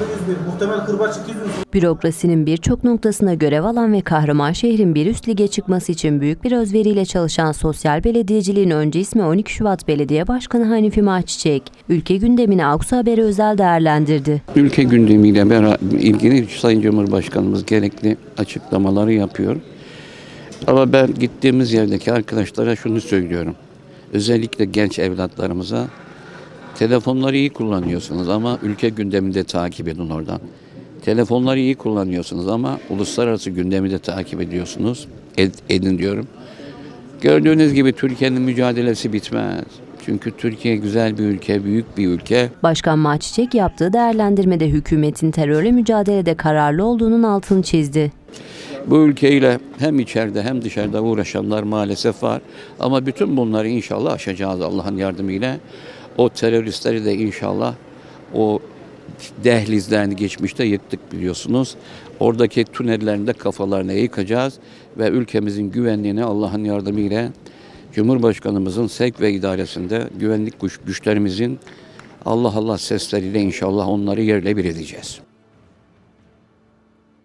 anda 101. Muhtemel kırbaç 200 unsur. Bürokrasinin birçok noktasına görev alan ve Kahramanşehir'in bir üst lige çıkması için büyük bir özveriyle çalışan sosyal belediyeciliğin önce ismi 12 Şubat Belediye Başkanı Hanifi Mahçiçek, ülke gündemini Aksu Haber'e özel değerlendirdi. Ülke gündemiyle ilgili Sayın Cumhurbaşkanımız gerekli açıklamaları yapıyor. Ama ben gittiğimiz yerdeki arkadaşlara şunu söylüyorum. Özellikle genç evlatlarımıza telefonları iyi kullanıyorsunuz ama ülke gündemini de takip edin oradan. Telefonları iyi kullanıyorsunuz ama uluslararası gündemi de takip ediyorsunuz. Ed- edin diyorum. Gördüğünüz gibi Türkiye'nin mücadelesi bitmez. Çünkü Türkiye güzel bir ülke, büyük bir ülke. Başkan Mahçiçek yaptığı değerlendirmede hükümetin terörle mücadelede kararlı olduğunun altını çizdi. Bu ülkeyle hem içeride hem dışarıda uğraşanlar maalesef var. Ama bütün bunları inşallah aşacağız Allah'ın yardımıyla. O teröristleri de inşallah o dehlizlerini geçmişte yıktık biliyorsunuz. Oradaki tünellerinde kafalarını yıkacağız ve ülkemizin güvenliğini Allah'ın yardımıyla Cumhurbaşkanımızın sevk ve idaresinde güvenlik güç, güçlerimizin Allah Allah sesleriyle inşallah onları yerle bir edeceğiz.